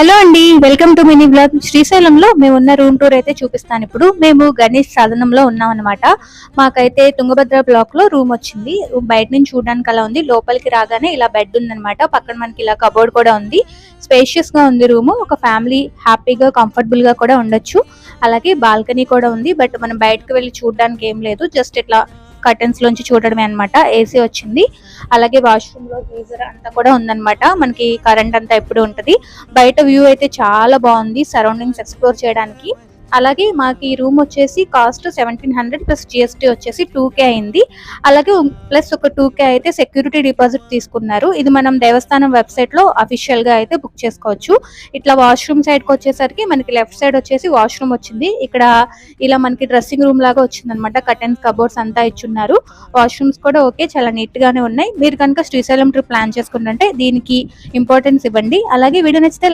Hello అండి welcome to mini blog. శ్రీశైలంలో మేము ఉన్న రూమ్ టూర్ అయితే చూపిస్తాను ఇప్పుడు. మేము గణేష్ సాధనంలో ఉన్నాం అనమాట మాకైతే తుంగభద్ర బ్లాక్లో రూమ్ వచ్చింది. బయట నుంచి చూడడానికి అలా ఉంది. లోపలికి రాగానే ఇలా బెడ్ ఉందనమాట పక్కన మనకి ఇలా కబోర్డ్ కూడా ఉంది. స్పేషియస్గా ఉంది రూమ్. ఒక ఫ్యామిలీ హ్యాపీగా కంఫర్టబుల్గా కూడా ఉండొచ్చు. అలాగే బాల్కనీ కూడా ఉంది. బట్ మనం బయటకు వెళ్ళి చూడడానికి ఏం లేదు. జస్ట్ ఇట్లా కర్టెన్స్ లోంచి చూడడమే అన్నమాట ఏసీ వచ్చింది. అలాగే వాష్రూమ్లో గీజర్ అంతా కూడా ఉందన్నమాట. మనకి కరెంట్ అంతా ఎప్పుడు ఉంటది. బయట వ్యూ అయితే చాలా బాగుంది సరౌండింగ్స్ ఎక్స్ప్లోర్ చేయడానికి. అలాగే మాకు ఈ రూమ్ వచ్చేసి cost seventeen hundred plus GST వచ్చేసి టూ కే అయింది. అలాగే ప్లస్ ఒక టూ కే అయితే సెక్యూరిటీ డిపాజిట్ తీసుకున్నారు. ఇది మనం దేవస్థానం వెబ్సైట్లో అఫీషియల్గా అయితే బుక్ చేసుకోవచ్చు. ఇట్లా వాష్రూమ్ సైడ్కి వచ్చేసరికి మనకి లెఫ్ట్ సైడ్ వచ్చేసి వాష్రూమ్ వచ్చింది. ఇక్కడ ఇలా మనకి డ్రెస్సింగ్ రూమ్ లాగా వచ్చింది అనమాట కటన్స్ కబోర్డ్స్ అంతా ఇచ్చున్నారు. వాష్రూమ్స్ కూడా ఓకే చాలా నీట్ గానే ఉన్నాయి. మీరు కనుక శ్రీశైలం ట్రిప్ ప్లాన్ చేసుకుంటుంటే దీనికి ఇంపార్టెన్స్ ఇవ్వండి. అలాగే వీడియో నచ్చితే